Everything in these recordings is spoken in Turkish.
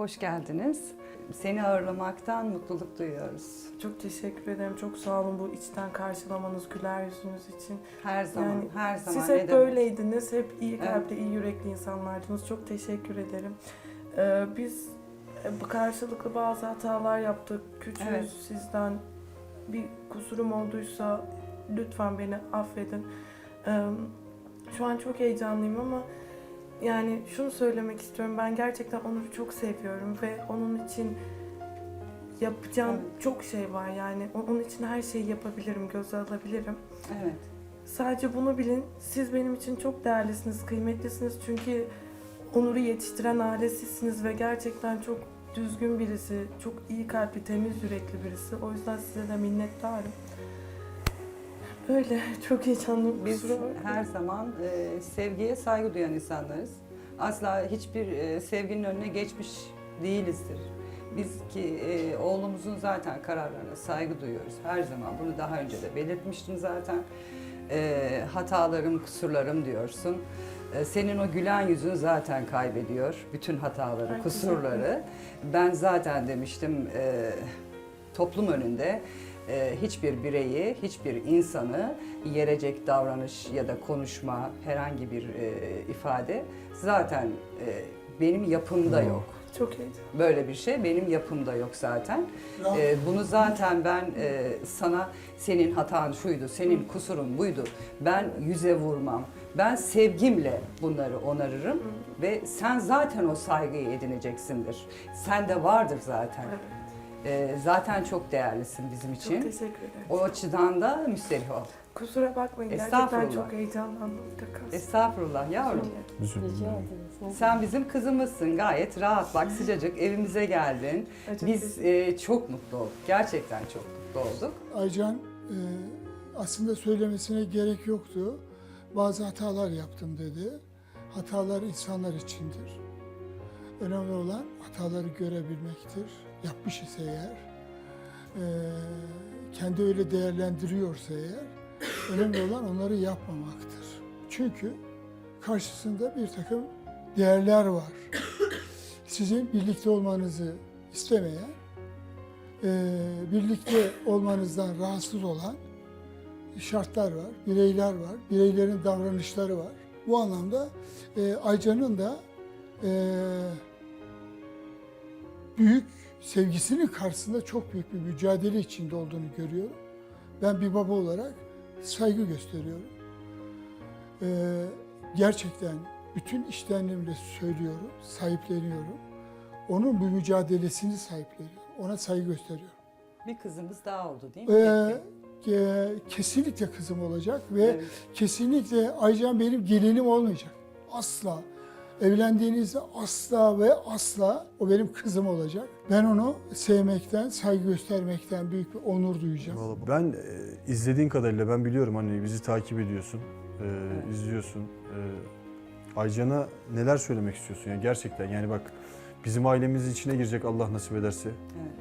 hoş geldiniz. Seni ağırlamaktan mutluluk duyuyoruz. Çok teşekkür ederim. Çok sağ olun bu içten karşılamanız, güler yüzünüz için. Her zaman, Yani her zaman. Siz hep demek? böyleydiniz. Hep iyi Evet. kalpli, iyi yürekli insanlardınız. Çok teşekkür ederim. Ee, biz e, karşılıklı bazı hatalar yaptık. Küçüğüz Evet. sizden. Bir kusurum olduysa lütfen beni affedin. Ee, şu an çok heyecanlıyım ama yani şunu söylemek istiyorum. Ben gerçekten Onur'u çok seviyorum ve onun için yapacağım Evet. çok şey var yani. Onun için her şeyi yapabilirim, göze alabilirim. Evet. Sadece bunu bilin. Siz benim için çok değerlisiniz, kıymetlisiniz. Çünkü Onur'u yetiştiren aile sizsiniz ve gerçekten çok düzgün birisi, çok iyi kalpli, temiz yürekli birisi. O yüzden size de minnettarım. Böyle çok heyecanlıyım. Biz her zaman e, sevgiye saygı duyan insanlarız. Asla hiçbir e, sevginin önüne geçmiş değilizdir. Biz ki e, oğlumuzun zaten kararlarına saygı duyuyoruz her zaman. Bunu daha önce de belirtmiştim zaten. E, hatalarım, kusurlarım diyorsun. E, senin o gülen yüzün zaten kaybediyor. Bütün hataları, Ay, kusurları. Ben zaten demiştim e, toplum önünde hiçbir bireyi, hiçbir insanı yerecek davranış ya da konuşma, herhangi bir e, ifade zaten e, benim yapımda yok. Çok heyecanlıyım. Böyle bir şey benim yapımda yok zaten. E, bunu zaten ben e, sana senin hatan şuydu, senin kusurun buydu. Ben yüze vurmam. Ben sevgimle bunları onarırım ve sen zaten o saygıyı edineceksindir. Sende vardır zaten. E, zaten çok değerlisin bizim çok için. teşekkür ederim. O açıdan da müsterih ol. Kusura bakmayın. Gerçekten Estağfurullah. çok heyecanlandım. Takas. Estağfurullah yavrum. Üzüldüm Rica yani. ederiz. Sen bizim kızımızsın gayet rahat bak sıcacık evimize geldin. Ay, çok Biz e, çok mutlu olduk. Gerçekten çok mutlu olduk. Aycan e, aslında söylemesine gerek yoktu. Bazı hatalar yaptım dedi. Hatalar insanlar içindir. Önemli olan hataları görebilmektir. Yapmış ise eğer, e, kendi öyle değerlendiriyorsa eğer, önemli olan onları yapmamaktır. Çünkü karşısında bir takım değerler var. Sizin birlikte olmanızı istemeyen, e, birlikte olmanızdan rahatsız olan şartlar var, bireyler var, bireylerin davranışları var. Bu anlamda e, Aycan'ın da e, büyük sevgisinin karşısında çok büyük bir mücadele içinde olduğunu görüyorum. Ben bir baba olarak saygı gösteriyorum. E, gerçekten bütün içtenliğimle söylüyorum, sahipleniyorum. Onun bu mücadelesini sahipleniyorum. Ona saygı gösteriyorum. Bir kızımız daha oldu değil mi? Ee, e, kesinlikle kızım olacak ve Evet. kesinlikle Aycan benim gelinim olmayacak. Asla. Evlendiğinizde asla ve asla o benim kızım olacak. Ben onu sevmekten, saygı göstermekten büyük bir onur duyacağım. Vallahi ben e, izlediğin kadarıyla ben biliyorum hani bizi takip ediyorsun, e, izliyorsun. E, Aycan'a neler söylemek istiyorsun ya gerçekten yani bak bizim ailemizin içine girecek Allah nasip ederse. Evet.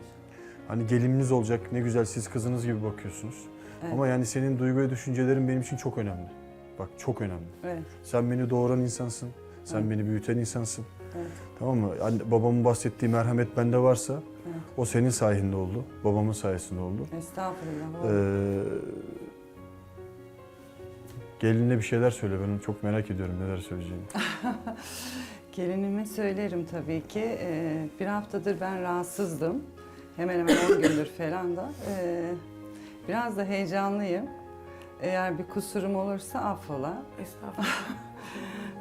Hani gelininiz olacak ne güzel siz kızınız gibi bakıyorsunuz. Evet. Ama yani senin duygu ve düşüncelerin benim için çok önemli. Bak çok önemli. Evet. Sen beni doğuran insansın. Sen beni büyüten insansın. Evet. Tamam mı? Anne, babamın bahsettiği merhamet bende varsa Evet. o senin sayende oldu. Babamın sayesinde oldu. Estağfurullah. Ee, gelinine bir şeyler söyle. Ben çok merak ediyorum neler söyleyeceğini. Gelinime söylerim tabii ki. Ee, bir haftadır ben rahatsızdım. Hemen hemen 10 gündür falan da. Ee, biraz da heyecanlıyım. Eğer bir kusurum olursa affola. Estağfurullah.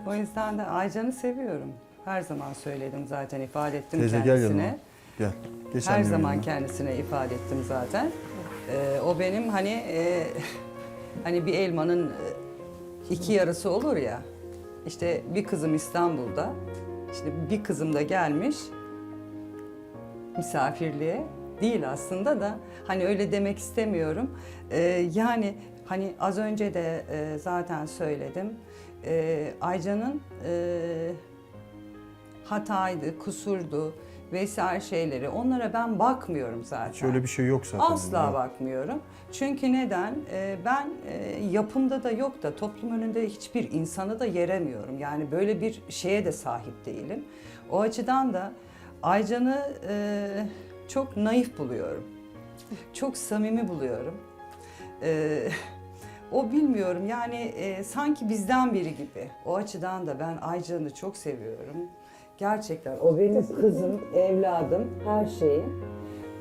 O yüzden de Aycan'ı seviyorum. Her zaman söyledim zaten, ifade ettim Teyze gel kendisine. yanıma. Gel. Geç Her annemin zaman yanına. kendisine ifade ettim zaten. Ee, o benim hani e, hani bir elmanın e, iki yarısı olur ya. İşte bir kızım İstanbul'da. İşte bir kızım da gelmiş misafirliğe. Değil aslında da hani öyle demek istemiyorum. Ee, yani hani az önce de e, zaten söyledim. Ee, Aycan'ın e, hataydı, kusurdu vesaire şeyleri. Onlara ben bakmıyorum zaten. Hiç öyle bir şey yok zaten. Asla Yok. bakmıyorum. Çünkü neden? Ee, ben e, yapımda da yok da toplum önünde hiçbir insanı da yeremiyorum. Yani böyle bir şeye de sahip değilim. O açıdan da Aycan'ı e, çok naif buluyorum. Çok samimi buluyorum. E, o bilmiyorum yani e, sanki bizden biri gibi. O açıdan da ben Aycan'ı çok seviyorum. Gerçekten o benim kızım, evladım, her şeyim.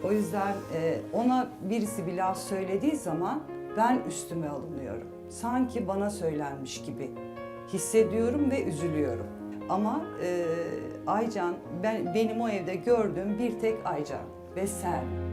O yüzden e, ona birisi bir laf söylediği zaman ben üstüme alınıyorum. Sanki bana söylenmiş gibi hissediyorum ve üzülüyorum. Ama e, Aycan, ben benim o evde gördüğüm bir tek Aycan ve sen.